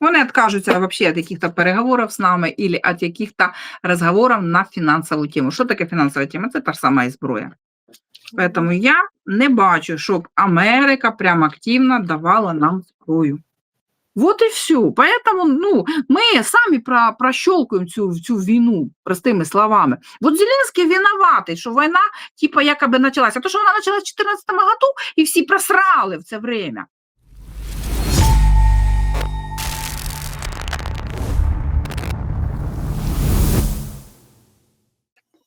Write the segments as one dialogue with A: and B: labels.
A: Вони откажутся вообще от каких-то переговоров с нами или от каких-то разговоров на фінансову тему. Що таке фінансова тема? Це та ж сама і зброя. Поэтому я не бачу, щоб Америка прям активно давала нам зброю. Вот и все. Поэтому ну, мы сами про, прощелкаем цю, цю війну, простими словами. Вот Зеленский виноватий, що війна типа якоби началася. То, що вона почалась в 2014 году, і всі просрали в це время.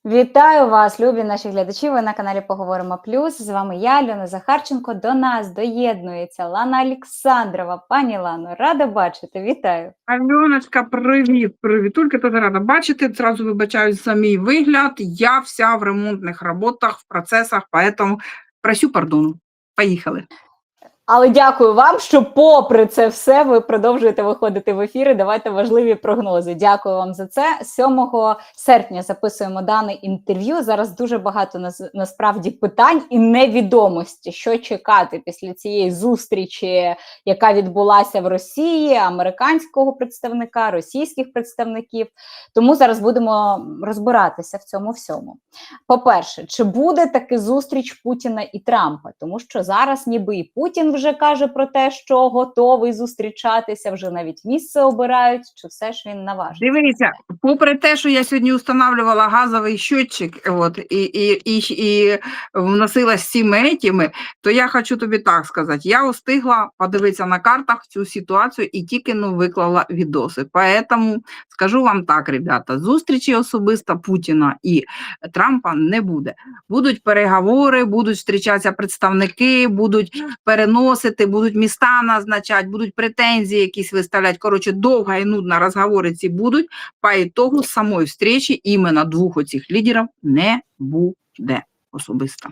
B: Вітаю вас, любі наші глядачі. Ви на каналі Поговоримо Плюс. З вами я, Льона Захарченко. До нас доєднується Лана Олександрова. Пані Лано, рада бачити. Вітаю.
A: Альоночка, привіт, привіт. Тільки тут рада бачити. Зразу вибачаюсь за мій вигляд. Я вся в ремонтних роботах, в процесах, поэтому просю пардону. Поїхали.
B: Але дякую вам, що, попри це все, ви продовжуєте виходити в ефіри. Давайте важливі прогнози. Дякую вам за це. 7 серпня записуємо дане інтерв'ю. Зараз дуже багато нас- насправді питань і невідомості, що чекати після цієї зустрічі, яка відбулася в Росії, американського представника, російських представників. Тому зараз будемо розбиратися в цьому всьому. По-перше, чи буде таки зустріч Путіна і Трампа? Тому що зараз, ніби і Путін вже каже про те, що готовий зустрічатися, вже навіть місце обирають, чи все ж він наважить?
A: Дивіться, попри те, що я сьогодні встановлювала газовий щотчик, от, і, і, і, і вносила з етіми, то я хочу тобі так сказати, я встигла подивитися на картах цю ситуацію і тільки ну, виклала відоси. Поэтому скажу вам так, ребята, зустрічі особисто Путіна і Трампа не буде. Будуть переговори, будуть зустрічатися представники, будуть переносити, будуть міста назначати, будуть претензії якісь виставляти. Коротше, довго і нудно розговориці будуть. По ітогу самої встречі іменно двох оцих лідерів не буде особисто.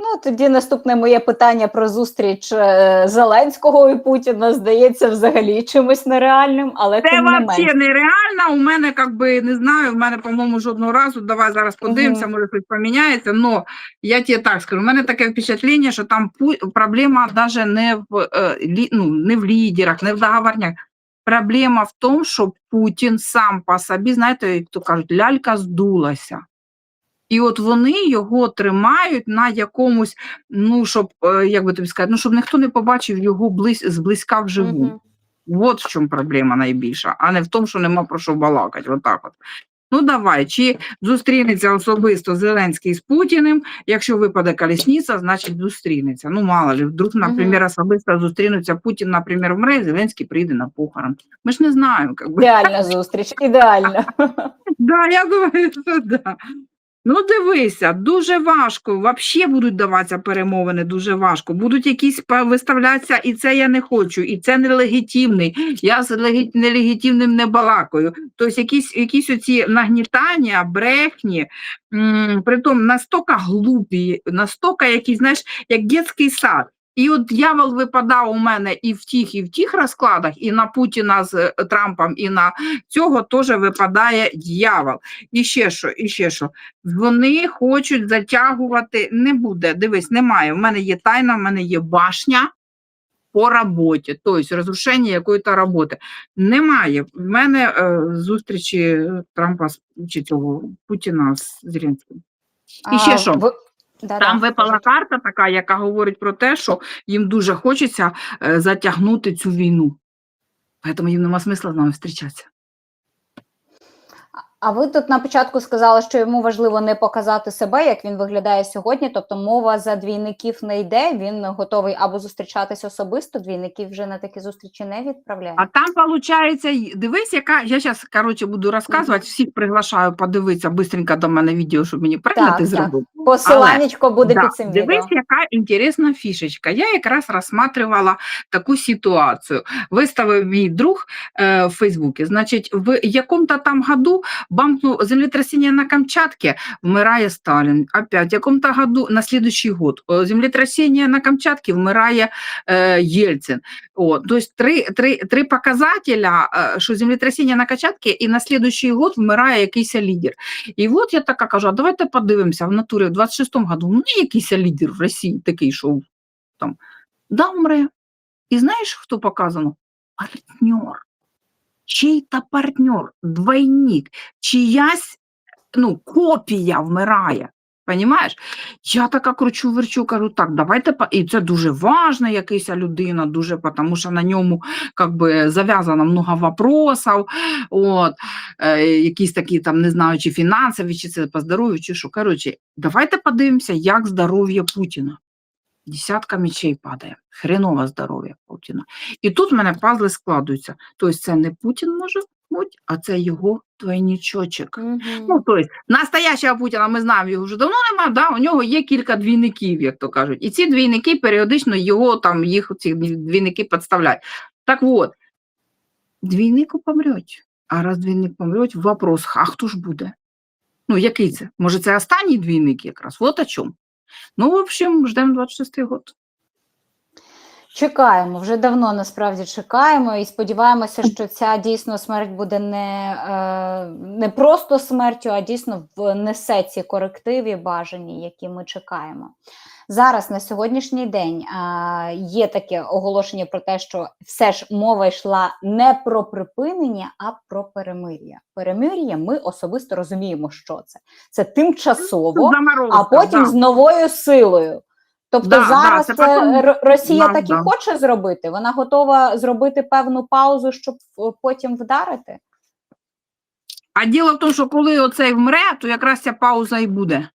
B: Ну тоді наступне моє питання про зустріч е, Зеленського і Путіна здається взагалі чимось нереальним, але
A: Це
B: тим не
A: нереально. У мене как би не знаю. У мене, по-моєму, жодного разу. Давай зараз подивимося,
B: Мгм.
A: може щось поміняється. Но я тебе так скажу. У мене таке впечатлення, що там проблема навіть не в е, ну, не в лідерах, не в договорнях. Проблема в тому, що Путін сам по собі, знаєте, як то кажуть, лялька здулася. І от вони його тримають на якомусь, ну щоб е, як би тобі сказати, ну щоб ніхто не побачив його близь, зблизька вживу.
B: Мгм.
A: От в чому проблема найбільша, а не в тому, що нема про що балакати. Отак от. Ну давай, чи зустрінеться особисто Зеленський з Путіним, якщо випаде колісниця, значить зустрінеться. Ну, мало ли, вдруг, наприклад, особисто зустрінуться Путін, наприклад, вмре, Зеленський прийде на похорон. Ми ж не знаємо.
B: Ідеальна зустріч, ідеальна.
A: Да, я думаю, що да. Ну, дивися, дуже важко. Взагалі будуть даватися перемовини, дуже важко. Будуть якісь виставлятися, і це я не хочу, і це нелегітимний. Я з легі- нелегітимним не балакаю. Тобто якісь, якісь оці нагнітання, брехні, притом настільки глупі, настільки якісь, знаєш, як дитячий сад. І от дьявол випадав у мене і в тих, і в тих розкладах, і на Путіна з е, Трампом, і на цього теж випадає дьявол. І ще що, і ще що. Вони хочуть затягувати, не буде, дивись, немає. У мене є тайна, в мене є башня по роботі, тобто розрушення якоїсь роботи. Немає. В мене е, зустрічі Трампа з чи цього Путіна з Зеленським. І ще що?
B: Да-да,
A: Там випала карта така, яка говорить про те, що їм дуже хочеться е, затягнути цю війну. Тому їм нема смисла з нами зустрічатися.
B: А ви тут на початку сказали, що йому важливо не показати себе, як він виглядає сьогодні. Тобто мова за двійників не йде. Він готовий або зустрічатись особисто. Двійників вже на такі зустрічі не відправляє.
A: А там, виходить, дивись, яка. Я зараз, коротше, буду розказувати, всіх приглашаю подивитися бистренько до мене відео, щоб мені перегляди
B: так.
A: зробити.
B: Посиланнячко буде
A: Да,
B: під цим відео.
A: Дивись, яка інтересна фішечка. Я якраз розсматривала таку ситуацію. Виставив мій друг е, в Фейсбуці. Значить, в якому-то там году бамкнув землетрясение на Камчатке, вмирає Сталин. Опять, в якому-то году, на следующий год, землетрясение на Камчатке, вмирає е, Єльцин. О, то три, три, три показателя, е, що землетрясение на Камчатке, і на следующий год вмирає якийсь лідер. І от я така кажу, а давайте подивимося в натурі в 26-му году, ну якийсь лідер в Росії такий, що там, да, вмре. І знаєш, хто показано? Партнер. Чий-то партнер, двойник, чиясь ну, копія вмирає. Понімаєш? Я така кручу верчу, кажу, так, давайте і це дуже важна якась людина, дуже, тому що на ньому как би, зав'язано много вопросів, от, е, якісь такі там, не знаю, чи фінансові, чи це по здоров'ю, чи що. Коротше, давайте подивимося, як здоров'я Путіна. Десятка мечей падає, хренове здоров'я Путіна. І тут в мене пазли складуються. Тобто це не Путін може бути, а це його двойничочок. Ну, то есть, настоящого Путіна ми знаємо, його вже давно немає, да? у нього є кілька двійників, як то кажуть. І ці двійники періодично його там, їх ці двійники підставляють. Так от, двійник помруть. А раз двійник помруть, вопрос, а хто ж буде? Ну, який це? Може, це останній двійник якраз? Вот о чому. Ну, в общем, ждемо 26-й год.
B: Чекаємо, вже давно насправді чекаємо і сподіваємося, що ця дійсно смерть буде не, е, не просто смертю, а дійсно внесе ці корективи бажані, які ми чекаємо. Зараз на сьогоднішній день е, є таке оголошення про те, що все ж мова йшла не про припинення, а про перемир'я. Перемир'я ми особисто розуміємо, що це. Це тимчасово, а потім
A: да.
B: з новою силою. Тобто
A: Да, да,
B: зараз е,
A: потім-
B: Росія
A: Да,
B: так і
A: да.
B: хоче зробити. Вона готова зробити певну паузу, щоб е, потім вдарити.
A: А діло в тому, що коли оцей вмре, то якраз ця пауза і буде.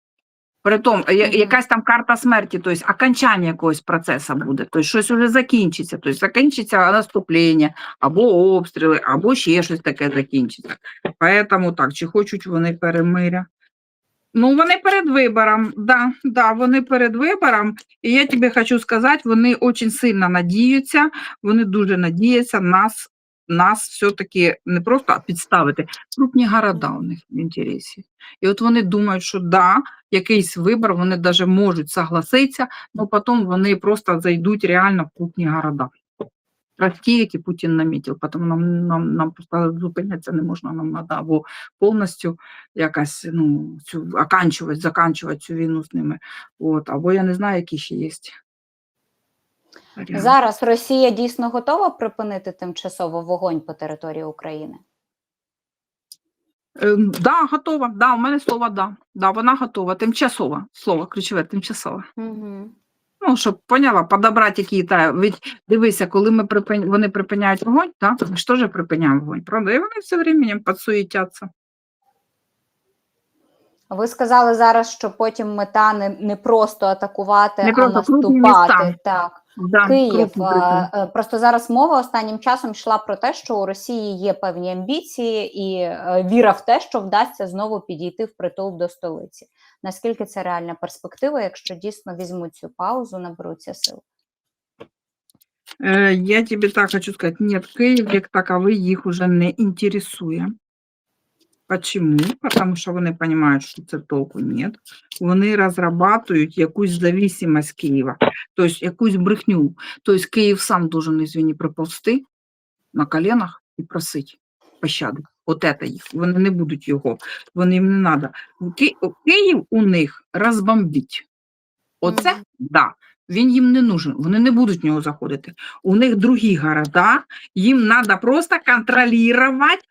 A: Притом, якась там карта смерті, тобто окончання якогось процесу буде, тобто щось вже закінчиться, тобто закінчиться наступлення, або обстріли, або ще щось таке закінчиться. Поэтому так, чи хочуть вони перемиря? Ну, вони перед вибором, да, да, вони перед вибором, і я тобі хочу сказати, вони дуже сильно надіються, вони дуже надіються нас, нас все-таки не просто підставити, крупні города у них в інтересі. І от вони думають, що да, якийсь вибор, вони навіть можуть согласитися, але потім вони просто зайдуть реально в крупні города. Ті, які Путін намітив, тому нам, нам, нам просто зупинятися не можна, нам треба або повністю якась, ну, цю, оканчувати, заканчувати цю війну з ними, от, або я не знаю, які ще є.
B: Зараз Росія дійсно готова припинити тимчасово вогонь по території України.
A: Ем, Да, готова. Да, у мене слово да. Да, вона готова. Тимчасово. Слово ключове, тимчасово.
B: Угу.
A: Ну, щоб поняла, подобрати які та ведь дивися, коли ми припин... вони припиняють вогонь, так, ми ж теж припиняємо вогонь, правда? І вони все временем підсуетяться.
B: Ви сказали зараз, що потім мета не, не просто атакувати,
A: Не
B: а
A: просто
B: наступати. Так.
A: Да,
B: Київ. е, е, Просто зараз мова останнім часом йшла про те, що у Росії є певні амбіції і е, віра в те, що вдасться знову підійти в притул до столиці. Наскільки це реальна перспектива, якщо дійсно візьмуть цю паузу, наберуться сил?
A: Я тебе так хочу сказать, нет, Київ як таковий їх уже не інтересує. Почему? Потому що вони розуміють, що це толку нет. Вони розрабатують якусь зависимость Києва, тобто якусь брехню. Тобто Київ сам должен, извини, приповзти на коленах і просити пощади. От це їх. Вони не будуть його, вони їм не треба. Київ у них розбомбить. Оце,
B: Мгм.
A: да, він їм не нужен, вони не будуть в нього заходити. У них другі города, їм треба просто контролювати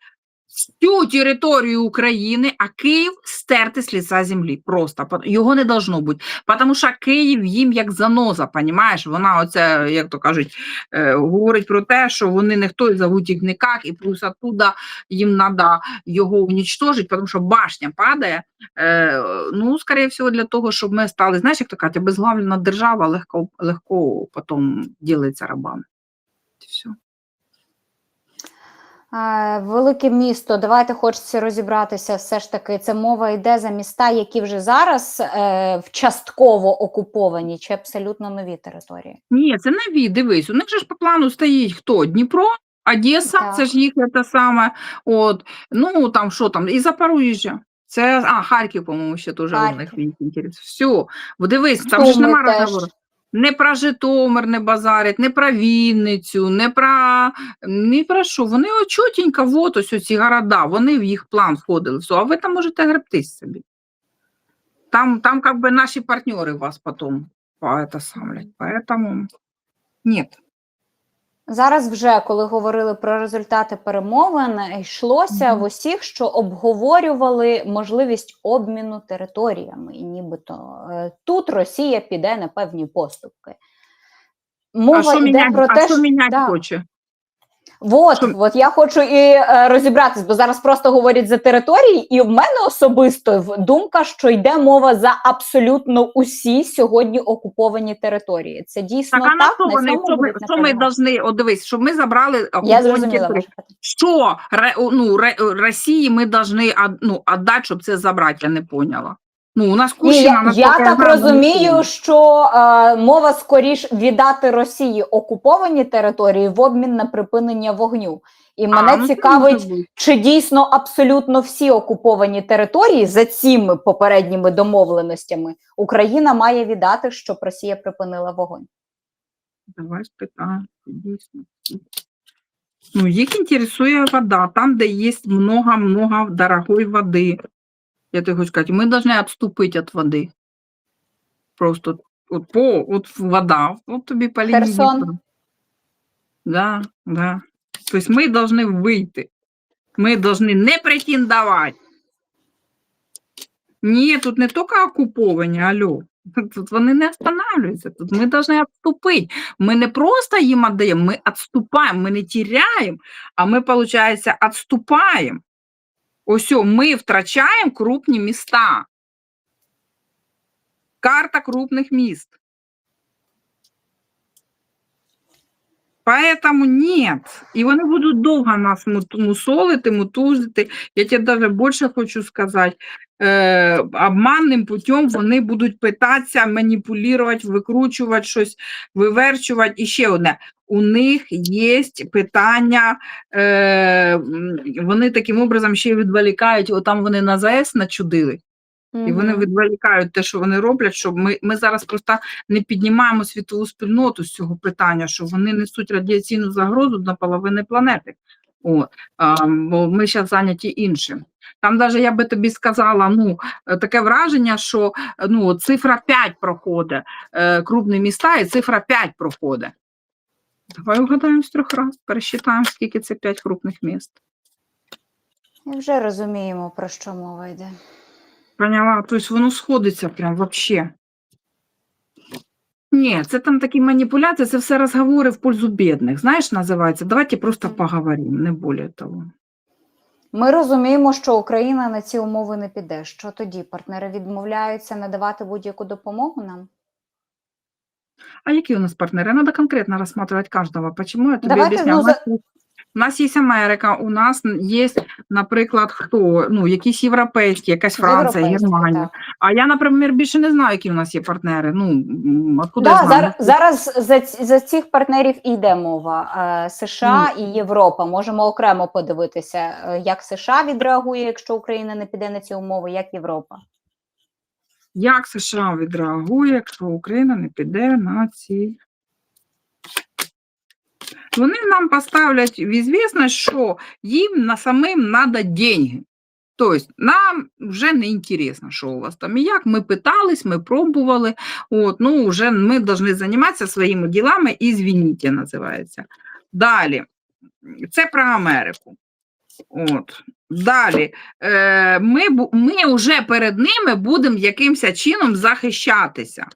A: всю територію України, а Київ стерти з лица землі. Просто його не должно бути. Тому що Київ їм як заноза, понімаєш? Вона оце, як то кажуть, е, говорить про те, що вони ніхто і зовуть їх никак, і плюс оттуда їм треба його уничтожити, тому що башня падає. Е, ну, скорее всего, для того, щоб ми стали, знаєш, як то кажуть, безглавлена держава легко, легко потім ділиться рабами. Все.
B: Велике місто. Давайте хочеться розібратися. Все ж таки, це мова йде за міста, які вже зараз е, частково окуповані, чи абсолютно нові території.
A: Ні, це нові, дивись, у них же ж по плану стоїть хто? Дніпро, Одеса,
B: Так.
A: це ж їх те саме. От, ну там що там, і Запоріжжя. Це, а, Харків, по-моєму, ще теж у них. Все, дивись, там же ж
B: Суми
A: нема розговору. Не про Житомир не базарять, не про Вінницю, не про, не про що. Вони от чотенько, от ось ці города, вони в їх план входили. Все, а ви там можете гребтись собі. Там, там как бы наши партнеры вас потом по это самлять. Поэтому нет.
B: Зараз вже коли говорили про результати перемовин, йшлося
A: Мгм.
B: в усіх, що обговорювали можливість обміну територіями, і нібито е, тут Росія піде на певні поступки. Мова
A: а що
B: йде
A: міняти,
B: про те,
A: що
B: що
A: міняти
B: да.
A: хоче?
B: От,
A: Що-
B: от я хочу і е, розібратись, бо зараз просто говорять за території, і в мене особисто думка, що йде мова за абсолютно усі сьогодні окуповані території. Це дійсно
A: Так,
B: так.
A: що
B: на
A: вони,
B: цьому
A: що ми, що ми
B: наполягати.
A: от дивись, щоб ми забрали окуповані території. Що Ре- ну, Ре- Росії ми ад- ну, отдати, щоб це забрати, я не поняла. Ну, у нас
B: Ні,
A: Кущина...
B: я, я так розумію, що е, мова скоріш віддати Росії окуповані території в обмін на припинення вогню. І мене
A: А, ну,
B: цікавить, чи дійсно абсолютно всі окуповані території за цими попередніми домовленостями Україна має віддати, щоб Росія припинила вогонь.
A: Давай спитаємо, дійсно. Ну, їх інтересує вода, там, де є много-много дорогої води. Я тобі хочу сказати, ми повинні відступити від води. Просто от, по, от вода, от тобі по лінії
B: Херсон.
A: Дніпра. Да, да. Тобто ми повинні вийти. Ми повинні не претендувати. Ні, тут не тільки окуповані, алло. Тут вони не останавливаються. Тут ми повинні відступити. Ми не просто їм віддаємо, ми відступаємо, ми не тіряємо, а ми, виходить, відступаємо. Ось ми втрачаємо крупні міста. Карта крупних міст. Поэтому нет. І вони будуть довго нас мусолити, мутузити. Я тебе даже більше хочу сказати, е, обманним путем вони будуть питатися маніпулювати, викручувати щось, виверчувати. І ще одне. У них є питання, е, вони таким образом ще й відволікають, отам вони на ЗАЕС начудили. І вони відволікають те, що вони роблять, щоб ми, ми зараз просто не піднімаємо світову спільноту з цього питання, що вони несуть радіаційну загрозу на половини планети. О, а, бо ми зараз зайняті іншим. Там навіть я би тобі сказала, ну е, таке враження, що е, ну, цифра 5 проходить, е, крупні міста, і цифра 5 проходить. Давай угадаємо з трьох разів, пересчитаємо, скільки це 5 крупних міст.
B: І вже розуміємо, про що мова йде.
A: Поняла? Тобто воно сходиться прям вообще. Ні, це там такі маніпуляції, це все розговори в пользу бідних. Знаєш, називається «Давайте просто поговоримо», не більше того.
B: Ми розуміємо, що Україна на ці умови не піде. Що тоді? Партнери відмовляються надавати будь-яку допомогу нам?
A: А які у нас партнери? Надо конкретно рассматривать каждого. Почему я тобі
B: Давайте,
A: об'ясняю?
B: ну,
A: у нас є Америка, у нас є, наприклад, хто? Ну, якісь європейські, якась Франція, Германія. А я, наприклад, більше не знаю, які у нас є партнери. Ну, откуда я знаю?
B: зараз, зараз за, за цих партнерів і йде мова. Е, США і Європа. Можемо окремо подивитися, е, як США відреагує, якщо Україна не піде на ці умови, як Європа.
A: Як США відреагує, якщо Україна не піде на ці. Вони нам поставлять в известность, що їм на самим треба деньги. Тобто нам вже не інтересно, що у вас там і як. Ми питались, ми пробували. От, ну, вже ми повинні займатися своїми ділами і звініть, називається. Далі. Це про Америку. От. Далі, е, ми, ми вже перед ними будемо якимось чином захищатися.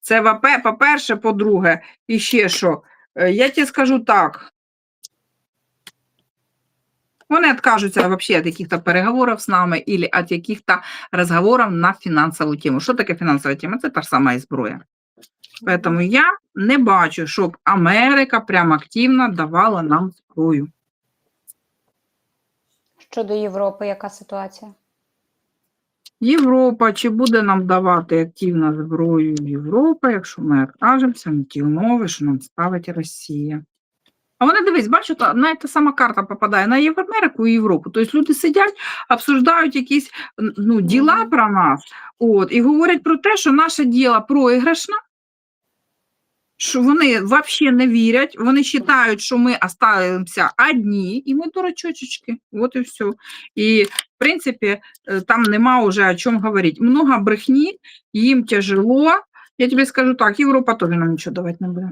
A: Це по-перше, по-друге, і ще що. Е, Я тебе скажу так. Вони відкажуться вообще від яких-то переговорів з нами або від яких-то розговорів на фінансову тему. Що таке фінансова тема? Це та ж сама і зброя. Тому я не бачу, щоб Америка прям активно давала нам зброю.
B: Щодо Європи, яка ситуація?
A: Європа, чи буде нам давати активно зброю Європа, якщо ми откажемося на ті умови, що нам ставить Росія? А вони дивись, бачу, та- одна та сама карта попадає на Єв- і Європу. Тобто люди сидять, обсуждають якісь ну, діла про нас, от, і говорять про те, що наше діло проіграшне, що вони взагалі не вірять, вони вважають, що ми останемося одні, і ми дурачочечки. От і все. І, в принципі, е, там нема вже о чому говорити. Много брехні, їм тяжело. Я тобі скажу так, Європа теж нам нічого давати не буде.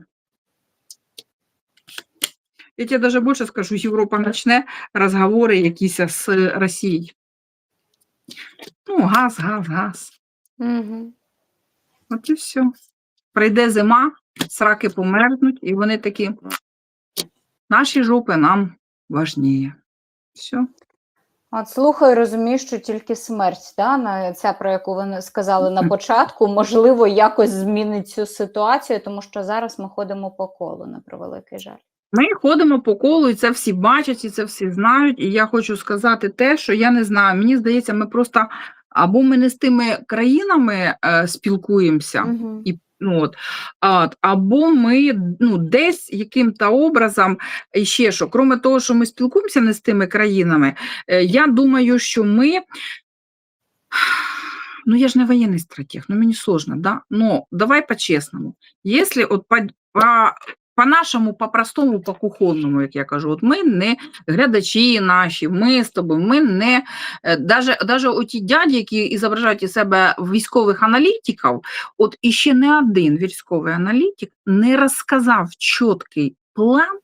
A: Я тебе даже больше скажу, Європа почне розговори якісь з Росією. Ну, газ, газ, газ.
B: Угу.
A: От і все. Прийде зима, сраки померзнуть, і вони такі, наші жопи нам важніє. Все.
B: От слухаю, розумію, що тільки смерть, да, на ця, про яку ви сказали на початку, можливо, якось змінить цю ситуацію, тому що зараз ми ходимо по колу, на превеликий жаль.
A: Ми ходимо по колу, і це всі бачать, і це всі знають. І я хочу сказати те, що я не знаю. Мені здається, ми просто або ми не з тими країнами е, спілкуємося,
B: Угу.
A: і ну от, а, або ми ну, десь яким-то образом, і ще що, крім того, що ми спілкуємося не з тими країнами, е, я думаю, що ми. Ну, я ж не воєнний стратег, ну мені сложно, да? Но давай по-чесному. Если от по, по, по-нашому, по-простому, по-кухонному, як я кажу, от ми не глядачі наші, ми з тобою, ми не е, даже, оті дяді, які зображають із себе військових аналітиків, от іще не один військовий аналітик не розказав чіткий план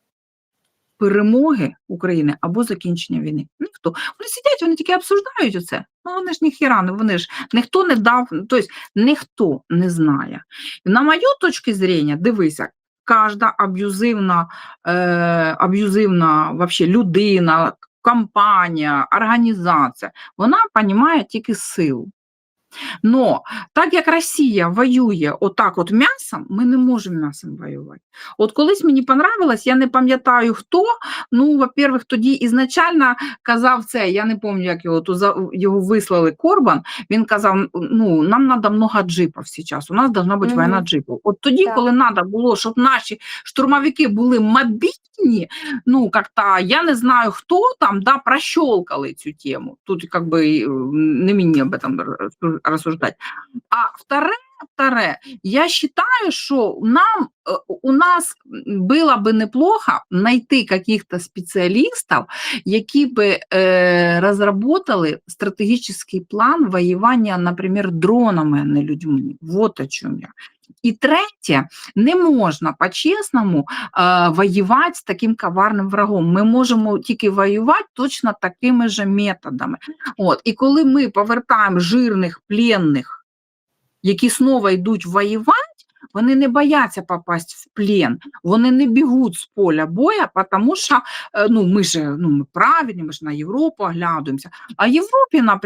A: перемоги України або закінчення війни. Ніхто. Вони сидять, вони тільки обсуждають оце. Ну вони ж ніхіра, вони ж ніхто не дав, тобто ніхто не знає. На мою точку зрення, дивися, кожна аб'юзивна, е, аб'юзивна вообще людина, компанія, організація, вона розуміє тільки силу. Но так як Росія воює отак от м'ясом, ми не можемо м'ясом воювати. От колись мені понравилось, я не пам'ятаю хто. Ну, во-первых, тоді ізначально казав це, я не пам'ятаю, як його то за його вислали Корбан. Він казав: ну, нам треба много джипів зараз. У нас повинна бути
B: Мгм.
A: війна джипів. От тоді,
B: Так.
A: коли треба було, щоб наші штурмовики були мобільні, ну, как-то, я не знаю, хто там, да, прощелкали цю тему. Тут, как бы, э, не мені об этом рассу- рассуждать. А вторе, вторе, я считаю, что нам, э, у нас было бы неплохо найти каких-то спеціалістів, які би е, розработали стратегічний план воювання, наприклад, дронами, а не людьми. Вот о чому я. І третє, не можна по-чесному е, воювати з таким коварним врагом. Ми можемо тільки воювати точно такими же методами. От. І коли ми повертаємо жирних пленних, які знову йдуть воювати, вони не бояться попасть в плен, вони не бігуть з поля боя, тому що е, ну, ми ж ну, ми правильні, ми ж на Європу оглядуємося. А в Європі, наприклад,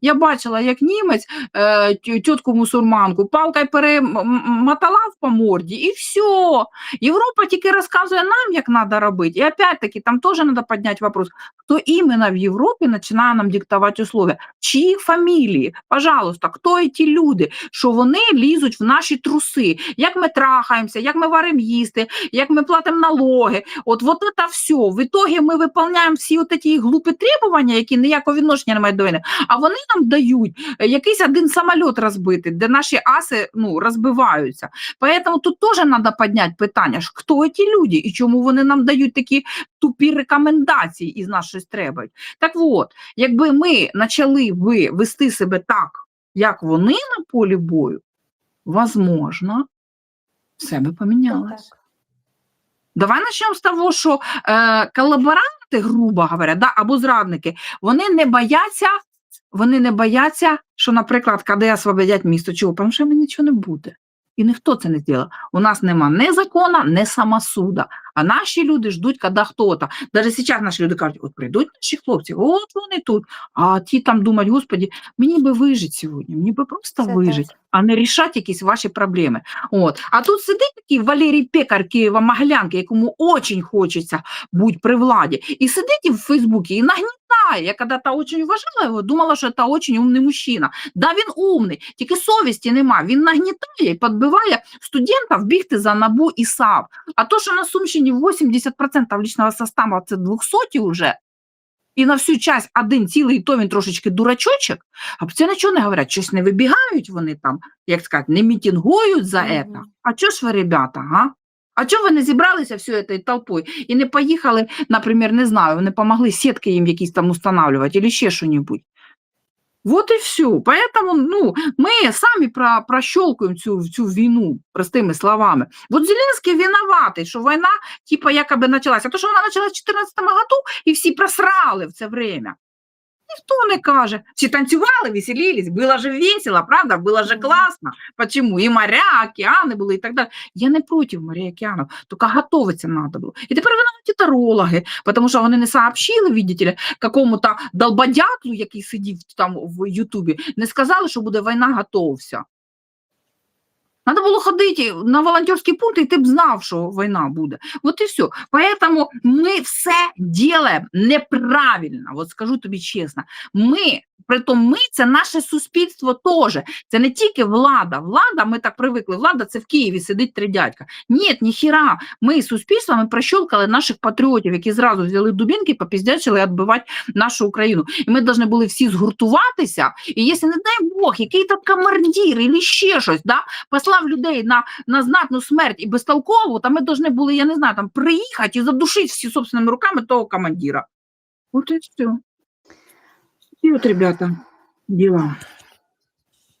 A: я бачила, як німець е, тітку мусульманку палкою перемотала по морді, і все. Європа тільки розказує нам, як треба робити. І опять-таки, там теж треба підняти вопрос, хто іменно в Європі починає нам диктувати условия. Чиї фамілії? Пожалуйста, хто ті люди, що вони лізуть в наші труси, як ми трахаємося, як ми варимо їсти, як ми платимо налоги. От, от це все. В ітогі ми виконуємо всі от ці глупі требування, які ніякого відношення не мають до війни, а вони нам дають е, якийсь один самоліт розбитий, де наші аси ну, розбиваються. Поэтому тут теж треба підняти питання, хто ті люди і чому вони нам дають такі тупі рекомендації і з нас щось требують. Так от, якби ми почали би вести себе так, як вони на полі бою, возможно, все би помінялось.
B: Так.
A: Давай почнемо з того, що е, колаборанти, грубо говоря, да, або зрадники, вони не бояться, вони не бояться, що, наприклад, КД освободять місто, чого, тому що нічого не буде. І ніхто це не зробив. У нас нема ні закону, ні самосуда. А наші люди ждуть, коли хто-то. Навіть зараз наші люди кажуть, от прийдуть наші хлопці, от вони тут. А ті там думають, господі, мені би вижити сьогодні, мені би просто
B: Це
A: вижити,
B: так.
A: а не рішати якісь ваші проблеми. От. А тут сидить такий Валерій Пекар Києва-Могилянки, якому очень хочеться бути при владі. І сидить і в Фейсбуці і нагнітає. Я когда-то очень уважала його, думала, що це очень умний мужчина. Да, він умний, тільки совісті нема. Він нагнітає і підбиває студентів бігти за НАБУ і САВ. А то, що на Сумщині 80% личного составу це 200 вже, і на всю часть один цілий, то він трошечки дурачочок, а це нічого не говорять, щось не вибігають вони там, як сказати, не мітингують за це. А чого ж ви, ребята, га? А чого ви не зібралися всією цією толпою і не поїхали, наприклад, не знаю, не помогли сітки їм якісь там устанавливати, або ще що-небудь? Вот и все. Поэтому ну, мы сами про, прощелкаем цю, цю війну, простими словами. Вот Зеленский виноватий, що війна типа якоби почалася. То, що вона почалась в 2014 году, і всі просрали в це время. Ніхто не каже. Всі танцювали, веселились, було же весело, правда? Було
B: ж
A: класно. Почему? І моря, океани були, і так далі. Я не проти моря і океанів, тільки готуватися треба було. І тепер вони тарологи, тому що вони не сообщили, видите какому-то долбодятлу, який сидів там в Ютубі, не сказали, що буде війна, готовся. Надо було ходити на волонтерські пункти, і ти б знав, що війна буде. От і все. Поэтому ми все делаем неправильно. От скажу тобі чесно. Ми, притом ми це наше суспільство теж. Це не тільки влада. Влада, ми так привикли. Влада це в Києві сидить три дядька. Ні, ніхіра. Ми суспільство, ми прощолкали наших патріотів, які зразу взяли дубінки, попіздячили відбивати нашу Україну. І ми повинні були всі згуртуватися. І якщо, не дай Бог, який-то командир або ще щось, да, послав людей на, на знатну смерть і безтолкову, то ми повинні були, я не знаю, там приїхати і задушити всі собственними руками того командира. От і все. І от, ребята, діла.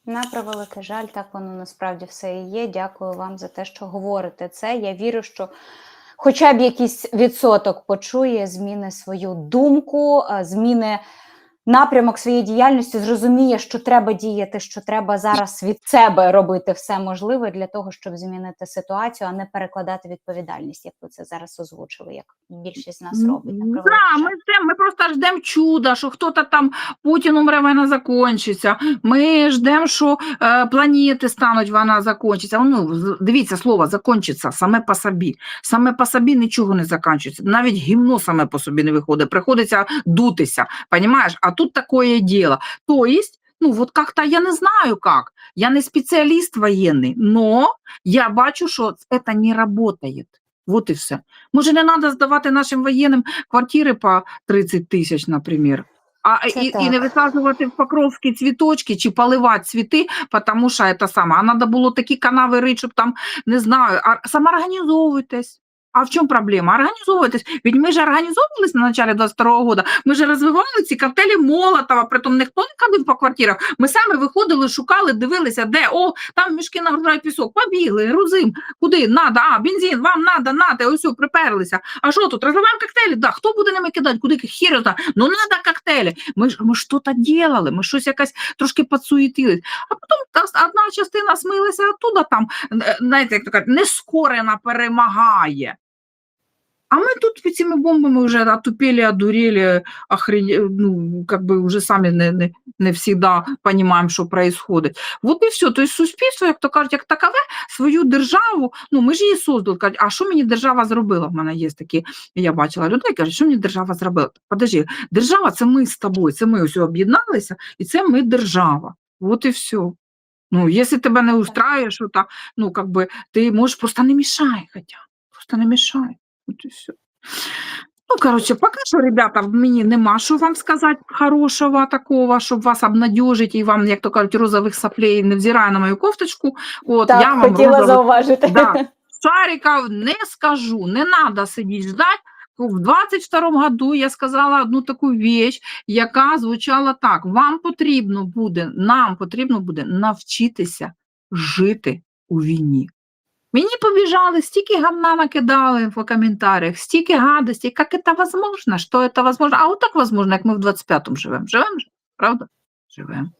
B: На превеликий жаль, так воно насправді все і є. Дякую вам за те, що говорите це. Я вірю, що хоча б якийсь відсоток почує, зміни свою думку, е, зміни напрямок своєї діяльності, зрозуміє, що треба діяти, що треба зараз від себе робити все можливе для того, щоб змінити ситуацію, а не перекладати відповідальність, як ви це зараз озвучили, як більшість з нас робить.
A: Да, ми, ми просто ждемо чуда, що хто-то там Путін умре, війна закінчиться. Ми ждемо, що е, планети стануть, війна закінчиться. Ну, дивіться, слово закінчиться саме по собі. Саме по собі нічого не закінчується. Навіть гімно саме по собі не виходить. Приходиться дутися, понимаешь? А тут такое дело. То есть, ну вот как-то я не знаю как. Я не спеціаліст воєнний, но я бачу, що це не работает. Вот і все. Може, не треба здавати нашим воєнним квартири по 30 тисяч, наприклад. А
B: Це
A: і, і не висаджувати в покровські цвіточки чи поливати цвіти, тому що це саме. А треба було такі канави рити, щоб там, не знаю, а, самоорганізовуйтесь. А в чому проблема? Організовуйтесь. Ведь ми ж організовувались на начале 22-го года, ми ж розвивали ці коктейлі Молотова, притом ніхто не ходив по квартирах. Ми самі виходили, шукали, дивилися, де, о, там мішки нагружають пісок, побігли, грузим, куди, надо, а, бензин, вам надо, нате, ось, о, приперлися. А що тут, розвиваємо коктейлі? Да, хто буде ними кидати, куди хір його знає. Ну, надо коктейлі. Ми ж ми щось делали, ми щось якось трошки підсуетились. А потім одна частина смилася оттуда, там, е, знаєте, як то кажуть, нескорена перемагає. А мы тут під цими бомбами вже отупели, одурели, охрен... ну, как бы уже самі не, не, не всегда понимаем, що происходит. Вот і все. Тобто суспільство, як то кажуть, як такове, свою державу, ну ми ж її создали, кажуть, а що мені держава зробила? В мене є такі, я бачила людей, кажуть, що мені держава зробила? Подожди, держава це ми з тобою, це ми ось об'єдналися, і це ми держава. Вот і все. Ну, якщо тебе не устраює, що та, ну, как бы, ти можеш просто не мішай, хоча, просто не мішай. От і все. Ну, коротше, поки що, ребята, мені нема що вам сказати хорошого такого, щоб вас обнадежити і вам, як то кажуть, розових соплей, невзирає на мою кофточку. От,
B: Так,
A: я вам
B: хотіла
A: розових
B: зауважити.
A: Да. шариков не скажу, не надо сидіти ждать. В 22 году я сказала одну таку вещь, яка звучала так: вам потрібно буде, нам потрібно буде навчитися жити у війні. Мені побіжали, стільки гамна накидали в коментарях, стільки гадості, як це возможно, що це возможно. А от так возможно, як ми в 25-му живемо. Живемо правда? Живемо.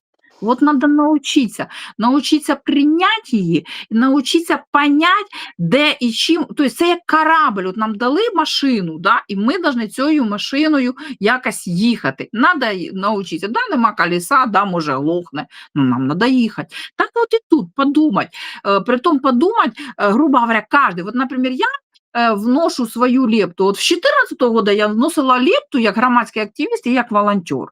A: Вот надо научиться, научиться прийняти її, і научиться понять, де і чим. Тобто це як корабль. От нам дали машину, да, і ми повинні цією машиною якось їхати. Надо навчитися. Да, нема колеса, да, може глохне, ну нам треба їхати. Так от і тут подумати. Е, Притом подумати, е, грубо говоря, кожен. Вот, наприклад, я е, вношу свою лепту. От з 14-го года я вносила лепту як громадський активіст і як волонтер.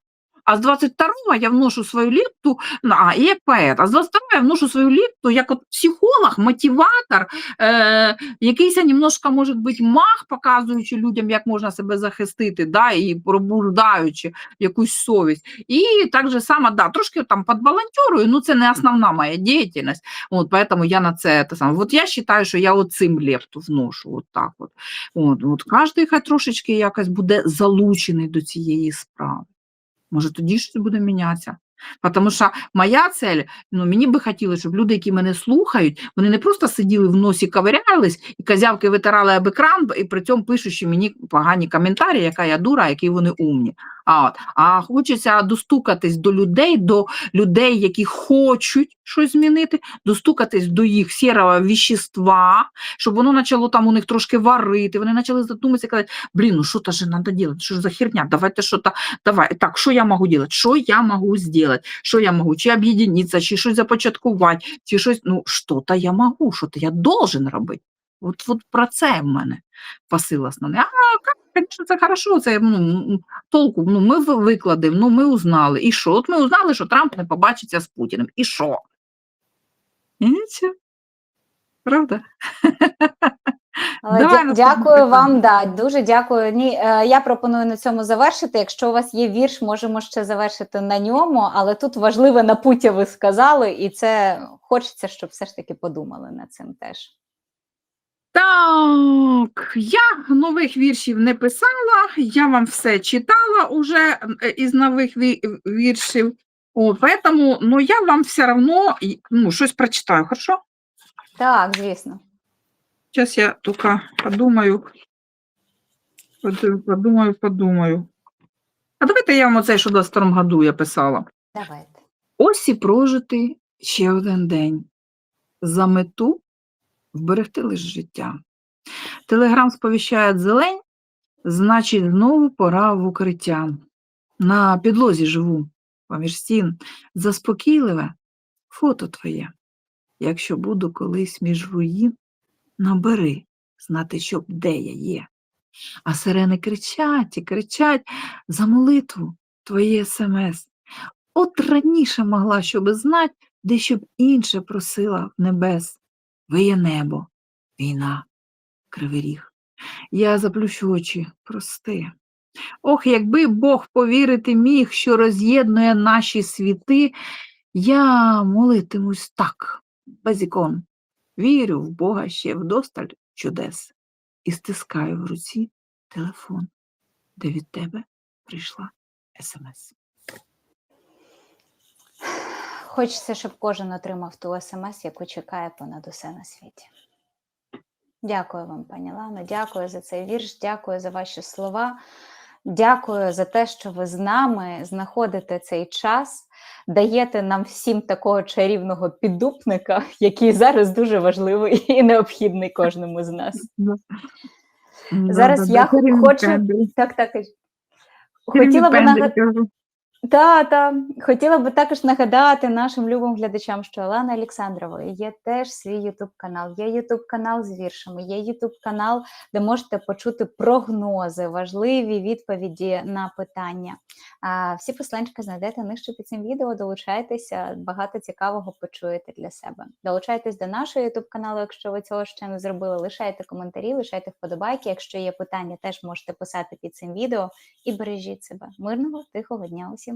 A: А з 22-го я вношу свою лепту, ну, а, і як поет, а з 22-го я вношу свою лепту як от психолог, мотиватор, е, якийсь немножко, може бути, маг, показуючи людям, як можна себе захистити, да, і пробуждаючи якусь совість. І так же само, да, трошки там подволонтерую, ну це не основна моя діяльність, от, поэтому я на це, те саме. От я вважаю, що я оцим лепту вношу, от так от. От, от кожен хай трошечки якось буде залучений до цієї справи. Може, тоді щось буде мінятися. Тому що моя цель, ну мені би хотілося, щоб люди, які мене слухають, вони не просто сиділи в носі, ковирялись і козявки витирали об екран, і при цьому пишучи мені погані коментарі, яка я дура, які вони умні. А, от, а хочеться достукатись до людей, до людей, які хочуть щось змінити, достукатись до їх сірого віщества, щоб воно почало там у них трошки варити, вони почали задуматися і казати, блін, ну що то же треба робити, що ж за херня, давайте що то, давай, так, що я можу робити, що я можу зробити, що я можу, чи об'єднатися, чи щось започаткувати, чи щось, ну, що то я можу, що то я должен робити. От, от про це в мене посил основний. А, звісно, це хорошо, це ну, толку, ну, ми ви- викладемо, ну, ми узнали. І що? От ми узнали, що Трамп не побачиться з Путіним. І що? І нічого. Правда? Давай
B: дя- дякую вам, да, дуже дякую. Ні, е, я пропоную на цьому завершити. Якщо у вас є вірш, можемо ще завершити на ньому, але тут важливе напуття ви сказали, і це хочеться, щоб все ж таки подумали над цим теж.
A: Так, я нових віршів не писала, я вам все читала уже е, із нових віршів. О, поэтому, ну, я вам все равно ну, щось прочитаю, хорошо?
B: Так, звісно.
A: Сейчас я только подумаю. Подумаю, подумаю. А давайте я вам оцей, що в 22 году я писала.
B: Давайте.
A: Ось і прожити ще один день. За мету вберегти лише життя. Телеграм сповіщає зелень, значить, знову пора в укриття. На підлозі живу, поміж стін, заспокійливе фото твоє. Якщо буду колись між руїн, набери, знати, щоб де я є. А сирени кричать і кричать за молитву твоє смс. От раніше могла, щоби знать, де щоб інше просила в небес. Виє небо, війна, кривий ріг. Я заплющу очі, прости. Ох, якби Бог повірити міг, що роз'єднує наші світи, я молитимусь так, без ікон. Вірю в Бога ще вдосталь чудес і стискаю в руці телефон, де від тебе прийшла смс.
B: Хочеться, щоб кожен отримав ту смс, яку чекає понад усе на світі. Дякую вам, пані Лано. Дякую за цей вірш, дякую за ваші слова. Дякую за те, що ви з нами знаходите цей час, даєте нам всім такого чарівного піддупника, який зараз дуже важливий і необхідний кожному з нас. Зараз я хочу- Так, так. Хотіла би нагадати. Та, та. Хотіла би також нагадати нашим любим глядачам, що Олена Олександрової є теж свій Ютуб канал. Є Ютуб канал з віршами, є Ютуб канал, де можете почути прогнози, важливі відповіді на питання. А, всі посланчики знайдете нижче під цим відео. Долучайтеся, багато цікавого почуєте для себе. Долучайтесь до нашого Ютуб каналу, якщо ви цього ще не зробили. Лишайте коментарі, лишайте вподобайки. Якщо є питання, теж можете писати під цим відео і бережіть себе. Мирного, тихого дня усім.